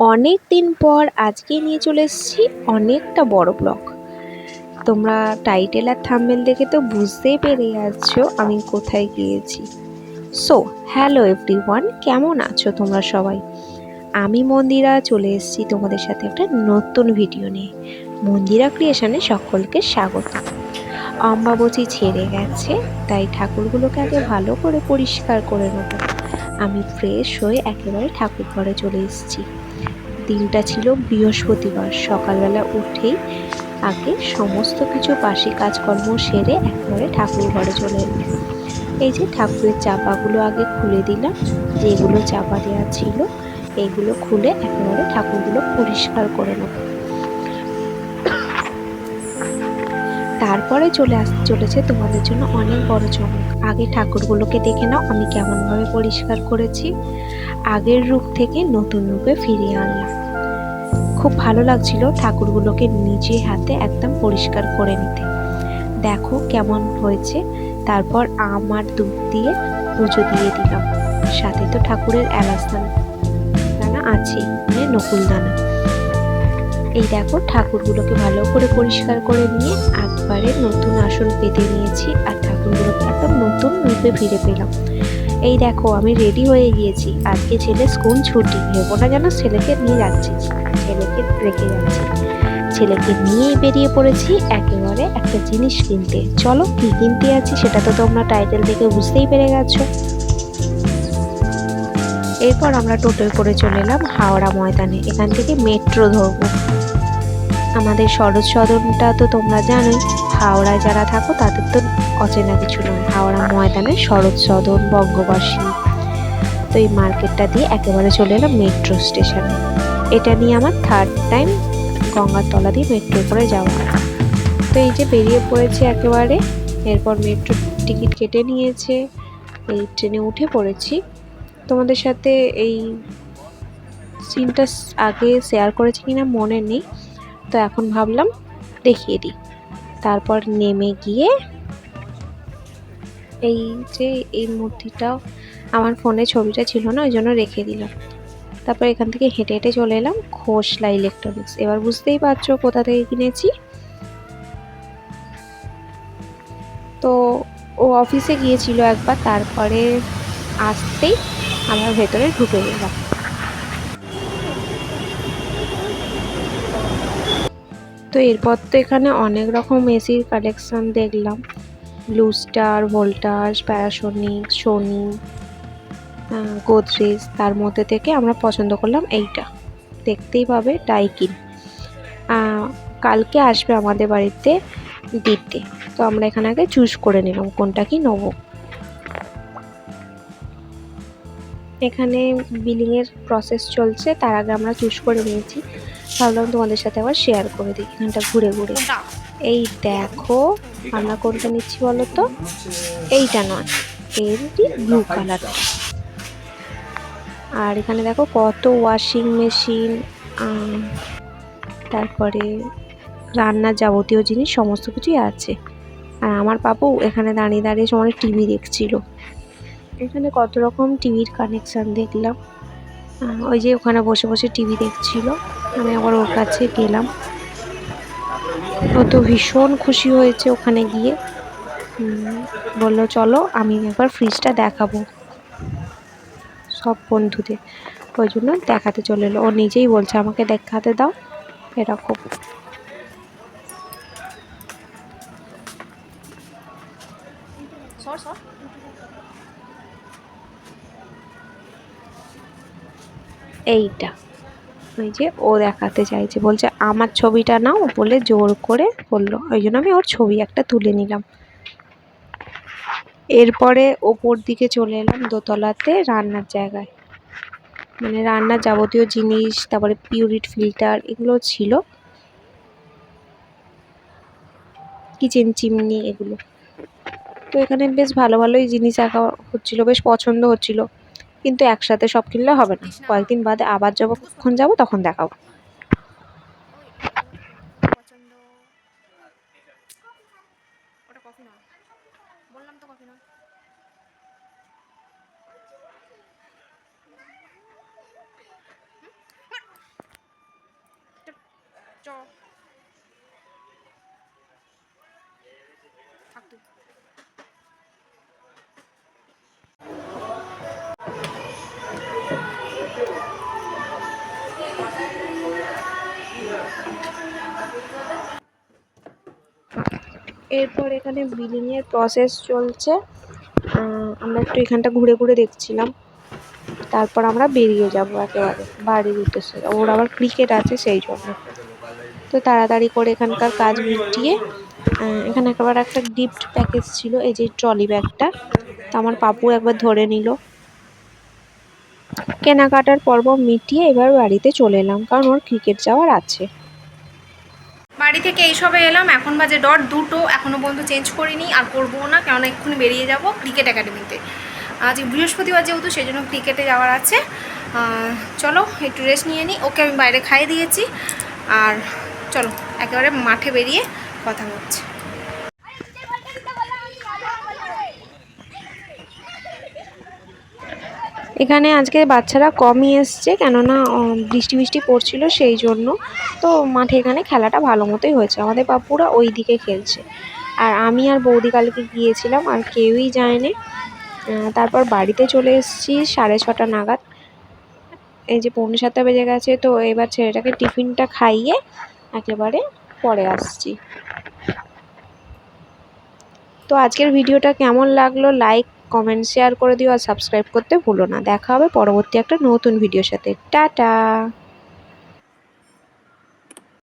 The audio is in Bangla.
অনেক দিন পর আজকে নিয়ে চলে এসেছি অনেকটা বড় ব্লগ। তোমরা টাইটেল আর থাম্বেল দেখে তো বুঝতেই পেরে যাচ্ছো আমি কোথায় গিয়েছি। সো হ্যালো এভরিওয়ান কেমন আছো তোমরা সবাই? আমি মন্দিরা, চলে এসেছি তোমাদের সাথে একটা নতুন ভিডিও নিয়ে। মন্দিরা ক্রিয়েশনে সকলকে স্বাগত। অম্বাবচি ছেড়ে গেছে, তাই ঠাকুরগুলোকে আগে ভালো করে পরিষ্কার করে নেব। আমি ফ্রেশ হয়ে একেবারে ঠাকুর ঘরে চলে এসেছি। দিনটা ছিল বৃহস্পতিবার। সকালবেলা উঠেই আগে সমস্ত কিছু বাসি কাজকর্ম সেরে একবারে ঠাকুর ঘরে চলে এলাম। এই যে ঠাকুরের চাপাগুলো আগে খুলে দিলাম, যেগুলো চাপা দেওয়া ছিল এইগুলো খুলে একেবারে ঠাকুরগুলো পরিষ্কার করে নেব। তারপরে চলে আস, চলেছে তোমাদের জন্য অনেক বড় চমক। আগে ঠাকুরগুলোকে দেখে নাও, আমি কেমনভাবে পরিষ্কার করেছি। আগের রূপ থেকে নতুন রূপে ফিরিয়ে আনলাম। খুব ভালো লাগছিল ঠাকুরগুলোকে নিজে হাতে একদম পরিষ্কার করে নিতে। দেখো কেমন হয়েছে। তারপর আমার দুধ দিয়ে পুজো দিয়ে দিলাম। সাথে তো ঠাকুরের এলাচ দানা আছে মানে নকুল দানা এই দেখো, ঠাকুরগুলোকে ভালো করে পরিষ্কার করে নিয়ে একবারে নতুন আসন পেতে নিয়েছি আর ঠাকুরগুলোকে একদম নতুন রূপে ফিরে পেলাম। এই দেখো, আমি রেডি হয়ে গিয়েছি। আজকে ছেলে স্কুল ছুটি। ভেবো না যেন ছেলেকে নিয়ে যাচ্ছি। ছেলেকে রেখে যাচ্ছি। ছেলেকে নিয়েই বেরিয়ে পড়েছি, একেবারে একটা জিনিস কিনতে। চলো, কি কিনতে আছি সেটা তো তোমরা টাইটেল দেখে বুঝতেই পেরে গেছো। এরপর আমরা টোটোয় করে চলে এলাম হাওড়া ময়দানে। এখান থেকে মেট্রো ধরবো। আমাদের শরৎ সদনটা তো তোমরা জানোই। হাওড়ায় যারা থাকো, তাদের তো অচেনা কিছু নয়। হাওড়া ময়দানে শরৎ সদন বঙ্গবাসী। তো এই মার্কেটটা দিয়ে একেবারে চলে এলাম মেট্রো স্টেশনে। এটা নিয়ে আমার থার্ড টাইম গঙ্গার তলা দিয়ে মেট্রো করে যাওয়া। তো এই যে বেরিয়ে পড়েছে একেবারে, এরপর মেট্রো টিকিট কেটে নিয়েছে, এই ট্রেনে উঠে পড়েছি। তোমাদের সাথে এই সিনটা আগে শেয়ার করেছি কিনা মনে নেই। তো এখন ভাবলাম দেখিয়ে দিই। তারপর নেমে গিয়ে এই যে এই মূর্তিটাও আমার ফোনে ছবিটা ছিল না, ওই জন্য রেখে দিলাম। তারপর এখান থেকে হেঁটে হেঁটে চলে এলাম খোসলা ইলেকট্রনিক্স। এবার বুঝতেই পারছ কোথা থেকে কিনেছি। তো ও অফিসে গিয়েছিল একবার, তারপরে আসতেই আমরা ভেতরে ঢুকে গেলাম। তো এরপর তো এখানে অনেক রকম এসির কালেকশন দেখলাম। Blue Star Voltas Panasonic, Sony Godrej, তার মধ্যে থেকে আমরা পছন্দ করলাম এইটা। দেখতেই পাবে ডাইকিন কালকে আসবে আমাদের বাড়িতে দিতে তো আমরা এখানে আগে চুজ করে নিলাম কোনটা কি নেব। এখানে বিলিংয়ের প্রসেস চলছে, তার আগে আমরা চুজ করে নিয়েছি। ভাবলাম তোমাদের সাথে আবার শেয়ার করে দিই এখানটা ঘুরে ঘুরে। এই দেখো, আমরা কোনটা নিচ্ছি বলো তো? এইটা নয়, এর ব্লু কালারটা আর এখানে দেখো কত ওয়াশিং মেশিন তারপরে রান্নার যাবতীয় জিনিস, সমস্ত কিছুই আছে। আর আমার পাপু এখানে দাঁড়িয়ে দাঁড়িয়ে সময় টিভি দেখছিল। এখানে কত রকম টিভির কানেকশান দেখলাম। ওই যে ওখানে বসে বসে টিভি দেখছিল। আমি আবার ওর কাছে গেলাম। ও তো ভীষণ খুশি হয়েছে ওখানে গিয়ে। বলল, চলো, আমি একবার ফ্রিজটা দেখাবো। সব বন্ধুদের। ওই জন্য দেখাতে চলে এলো। ও নিজেই বলছে, আমাকে দেখাতে দাও। এরকম। এইটা। ওই যে ও দেখাতে চাইছে, বলছে, আমার ছবিটা নাও, বলে জোর করে বলল। ওই জন্য আমি ওর ছবি একটা তুলে নিলাম। এরপরে ওপর দিকে চলে এলাম দোতলাতে রান্নার জায়গায়। মানে রান্নার যাবতীয় জিনিস, তারপরে পিউরিট ফিল্টার এগুলো ছিল। কিচেন চিমনি এগুলো। তো এখানে বেশ ভালো ভালোই জিনিস আঁকা হচ্ছিল, বেশ পছন্দ হচ্ছিল। কিন্তু একসাথে সব কিনলে হবে না কয়েকদিন বাদে আবার যাব যখন যাব তখন দেখাবো এরপর এখানে বিলিংয়ের প্রসেস চলছে। আমরা একটু এখানটা ঘুরে ঘুরে দেখছিলাম। তারপর আমরা বেরিয়ে যাব একেবারে বাড়ির উদ্দেশ্যে। ওর আবার ক্রিকেট আছে সেই জন্য। তো তাড়াতাড়ি করে এখানকার কাজ মিটিয়ে এখানে একেবারে একটা গিফট প্যাকেজ ছিল, এই যে ট্রলি ব্যাগটা তো আমার পাপু একবার ধরে নিল। কেনাকাটার পর্ব মিটিয়ে এবার বাড়িতে চলে এলাম, কারণ ওর ক্রিকেট যাওয়ার আছে। বাড়ি থেকে এই সবে এলাম, এখন বাজে ডট দুটো এখনও পর্যন্ত চেঞ্জ করিনি, আর করব না, কেননা এক্ষুনি বেরিয়ে যাব ক্রিকেট একাডেমিতে আজ বৃহস্পতিবার যেহেতু সেই জন্য ক্রিকেটে যাওয়ার আছে। চলো, একটু রেস্ট নিয়ে নিই ওকে আমি বাইরে খাইয়ে দিয়েছি। আর চলো, একেবারে মাঠে বেরিয়ে কথা হচ্ছে এখানে আজকে বাচ্চারা কমই এসছে, কেননা বৃষ্টি বৃষ্টি পড়ছিল সেই জন্য। তো মাঠে এখানে খেলাটা ভালো মতোই হয়েছে। আমাদের পাপুরা ওই দিকে খেলছে। আর আমি আর বৌদি কালকে গিয়েছিলাম, আর কেউই যায়নি। তারপর বাড়িতে চলে এসেছি সাড়ে ছটা নাগাদ। এই যে পৌনে সাতটা বেজে গেছে, তো এবার ছেলেটাকে টিফিনটা খাইয়ে একেবারে পরে আসছি। তো আজকের ভিডিওটা কেমন লাগল? লাইক কমেন্ট শেয়ার করে দিও আর সাবস্ক্রাইব করতে ভুলো না। দেখা হবে পরবর্তী একটা নতুন ভিডিওর সাথে। টাটা!